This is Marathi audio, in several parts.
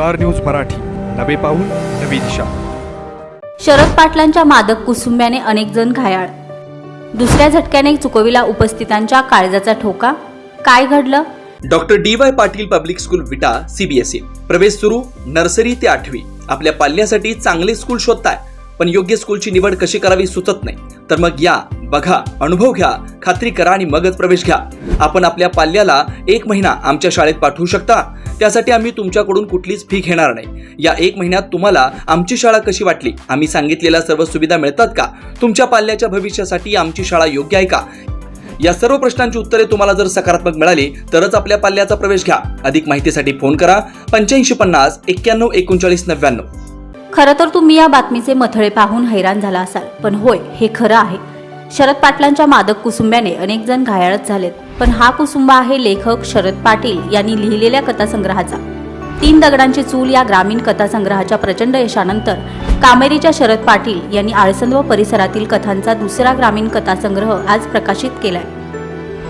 Star news Marathi. नवे पाऊल नवी दिशा. शरद पाटलांच्या मादक कुसुंब्याने अनेक जण घायाळ. दुसऱ्या झटक्याने चुकविला उपस्थितांच्या काळजाचा ठोका. काय घडलं? Doctor D Y Patil public school Vita CBSE प्रवेश सुरू नर्सरी ते आठवी. आपल्या पाल्यासाठी चांगले स्कूल शोधताय पण योग्य स्कूलची निवड कशी करावी सुचत नाही. तर मग या बघा अनुभव घ्या खात्री करा आणि मगच प्रवेश घ्या. आपण आपल्या पाल्याला एक महिना आमच्या शाळेत पाठवू शकता? त्यासाठी आम्ही तुमच्याकडून कुठलीच फी घेणार नाही. या एक महिन्यात तुम्हाला आमची शाळा कशी वाटली? आम्ही सांगितलेल्या सर्व सुविधा मिळतात का? तुमच्या पाल्याच्या भविष्यासाठी आमची शाळा योग्य आहे का? या सर्व प्रश्नांची उत्तरे तुम्हाला जर सकारात्मक मिळाली तरच आपल्या पाल्याचा प्रवेश घ्या. अधिक माहितीसाठी फोन करा. पंच्याऐंशी पन्नास एक्क्याण्णव एकोणचाळीस नव्याण्णव. खरं तर तुम्ही या बातमीचे मथळे पाहून हैराण झाला असाल पण होय हे खरं आहे. शरद पाटलांच्या मादक कुसुंब्याने अनेक जण घायाळच झालेत. पण हा कुसुंबा आहे लेखक शरद पाटील यांनी लिहिलेल्या कथासंग्रहाचा. तीन दगडांची चूल या ग्रामीण कथासंग्रहाच्या प्रचंड यशानंतर कामेरीच्या शरद पाटील यांनी आळसंद व परिसरातील कथांचा दुसरा ग्रामीण कथासंग्रह आज प्रकाशित केलाय.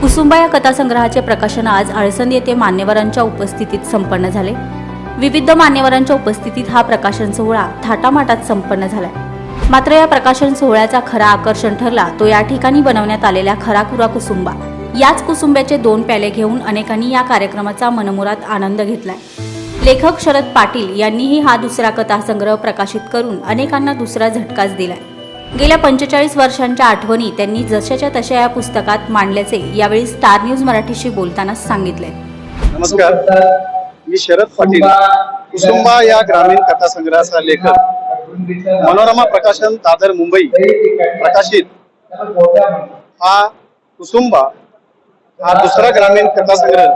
कुसुंबा या कथासंग्रहाचे प्रकाशन आज आळसंद येथे मान्यवरांच्या उपस्थितीत संपन्न झाले. विविध मान्यवरांच्या उपस्थितीत हा प्रकाशन सोहळा थाटामाटात संपन्न झालाय. मात्र या प्रकाशन सोहळ्याचा खरा आकर्षण ठरला तो या ठिकाणी बनवण्यात आलेल्या खराखुरा कुसुंबा. याच कुसुंब्याचे दोन प्याले घेऊन अनेकांनी या कार्यक्रमाचा मनमुरात आनंद घेतलाय. लेखक शरद पाटील यांनीही हा दुसरा कथासंग्रह प्रकाशित करून अनेकांना दुसरा झटकाच दिलाय. गेल्या पंचेचाळीस वर्षांच्या आठवणी त्यांनी जशाच्या तशा या पुस्तकात मांडल्याचे यावेळी स्टार न्यूज मराठीशी बोलताना सांगितले नमस्कार. मी शरद पाटील. कुसुंबा या ग्रामीण कथासंग्रहाचा लेखक. मनोरमा प्रकाशन दादर मुंबई. प्रकाशित. हा कुसुंबा हा दुसरा ग्रामीण कथासंग्रह.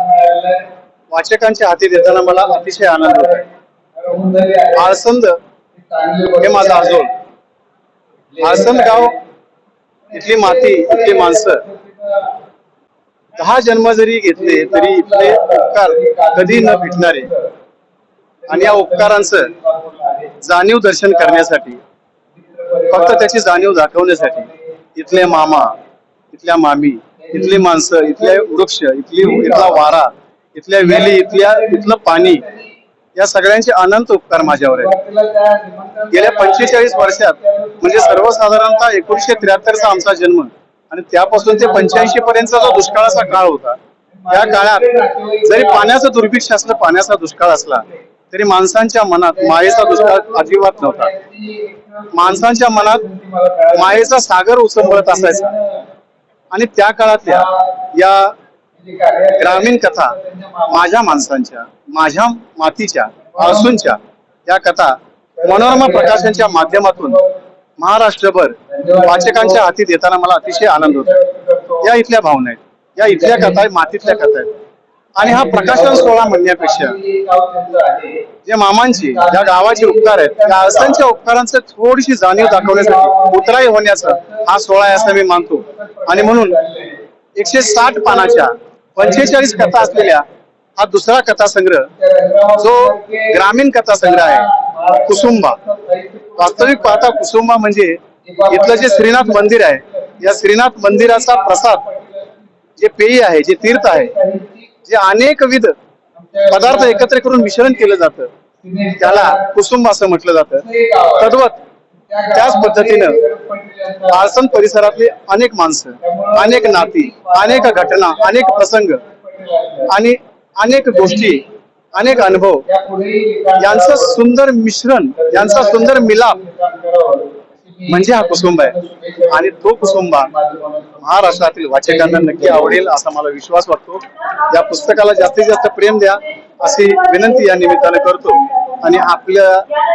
वाचकांच्या हाती देताना मला अतिशय आनंद होतो. आळसंद हे माझा आजोळ. आळसंद गाव इथली माती इथली माणसं. दहा जन्म जरी घेतले तरी इथले उपकार कधी न भेटणारे. आणि या उपकारांचं जाणीव दर्शन करण्यासाठी फक्त त्याची जाणीव दाखवण्यासाठी इथले मामा इथल्या मामी इथली माणसं इथले वृक्ष इथली इथला वारा इथल्या वेली इथल्या इथलं पाणी या सगळ्यांचे अनंत उपकार माझ्यावर आहेत. गेल्या पंचेचाळीस वर्षात म्हणजे सर्वसाधारणतः एकोणीशे त्र्याहत्तरचा आमचा जन्म आणि त्यापासून ते पंच्याऐंशी पर्यंतचा जो दुष्काळाचा काळ होता त्या काळात जरी पाण्याचं दुर्भिक्ष असलं पाण्याचा दुष्काळ असला तरी माणसांच्या मनात मायेचा दुष्काळ अजिबात नव्हता. माणसांच्या मनात मायेचा सागर उसंबळत असायचा. आणि त्या काळातल्या या ग्रामीण कथा माझ्या माणसांच्या माझ्या मातीच्या आळसूंच्या या कथा मनोरमा प्रकाशनच्या माध्यमातून महाराष्ट्रभर वाचकांच्या हाती देताना मला अतिशय आनंद होतो. या इथल्या भावना आहेत. या इथल्या कथा आहेत मातीतल्या कथा आहेत. आणि हा प्रकाशन सोहळा म्हणण्यापेक्षा. जे मामांची ज्या गावाचे उपकार आहेत त्या असंख्य उपकारांचं थोडीशी जाणीव दाखवण्यासाठी उतराई होण्याचा हा सोहळा आहे असं मी मानतो. आणि म्हणून एकशे साठ पानाच्या पंचेचाळीस कथा असलेल्या हा दुसरा कथासंग्रह जो ग्रामीण कथासंग्रह आहे कुसुंबा. वास्तविक पाहता कुसुंबा म्हणजे इथलं जे श्रीनाथ मंदिर आहे या श्रीनाथ मंदिराचा प्रसाद जे पेय आहे जे तीर्थ आहे जे अनेक विध पदार्थ एकत्र करून मिश्रण केलं जातं त्याला कुसुंब असं म्हटलं जातं. तद्वत त्याच पद्धतीनं आसन परिसरातली अनेक माणसं अनेक नाती अनेक घटना अनेक प्रसंग आणि अनेक गोष्टी अनेक अनुभव यांचं सुंदर मिश्रण यांचा सुंदर मिलाप म्हणजे हा कुसुंब आहे. आणि तो कुसुंबा महाराष्ट्रातील वाचकांना नक्की आवडेल असा मला विश्वास वाटतो. या पुस्तकाला जास्तीत जास्त प्रेम द्या अशी विनंती या निमित्ताने करतो. आणि आपल्या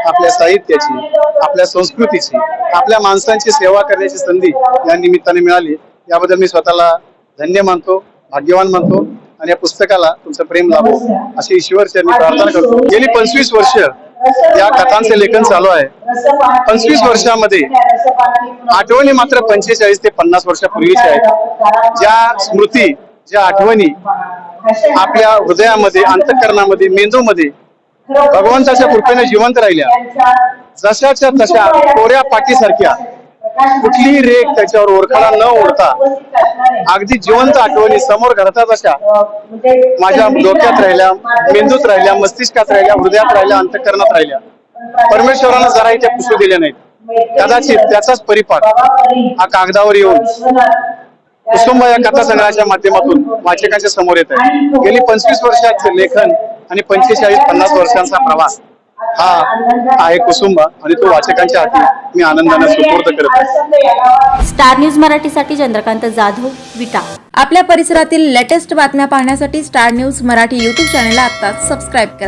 आपल्या साहित्याची आपल्या संस्कृतीची आपल्या माणसांची सेवा करण्याची संधी या निमित्ताने मिळाली. याबद्दल मी स्वतःला धन्य मानतो भाग्यवान मानतो. आणि या पुस्तकाला तुमचं प्रेम लाभो अशी ईश्वरचरणी प्रार्थना करतो. गेली पंचवीस वर्ष या कथांचे लेखन चालू आहे. पंचवीस वर्षामध्ये आठवणी मात्र पंचेचाळीस ते पन्नास वर्षापूर्वीच्या आहेत. ज्या स्मृती ज्या आठवणी आपल्या हृदयामध्ये अंतकरणामध्ये मेंदूमध्ये भगवंताच्या कृपेने जिवंत राहिल्या. जशाच्या तशा कोऱ्या पाटीसारख्या कुठलीही रेख त्याच्यावर ओरखडा न ओढता अगदी जिवंत आठवणी समोर घडतात अशा. माझ्या डोक्यात राहिल्या मेंदूत राहिल्या मस्तिष्कात राहिल्या हृदयात राहिल्या अंतकरणात राहिल्या. परमेश्वरानं जराही त्या पुसू दिल्या नाहीत. कदाचित त्याचाच परिपाठ हा कागदावर येऊन कुसुंब या कथा संग्रहाच्या माध्यमातून वाचकांच्या समोर येत आहे. गेली पंचवीस वर्षाचं लेखन आणि पंचेचाळीस पन्नास वर्षांचा प्रवास. हा आहे कुसुंबा आणि तो वाचकांच्या हाती मी आनंदाने सुपूर्द करत आहे. स्टार न्यूज मराठीसाठी चंद्रकांत जाधव विटा. आपल्या परिसरातील लेटेस्ट बातम्या पाहण्यासाठी स्टार न्यूज मराठी यूट्यूब चॅनलला आता सबस्क्राईब करा.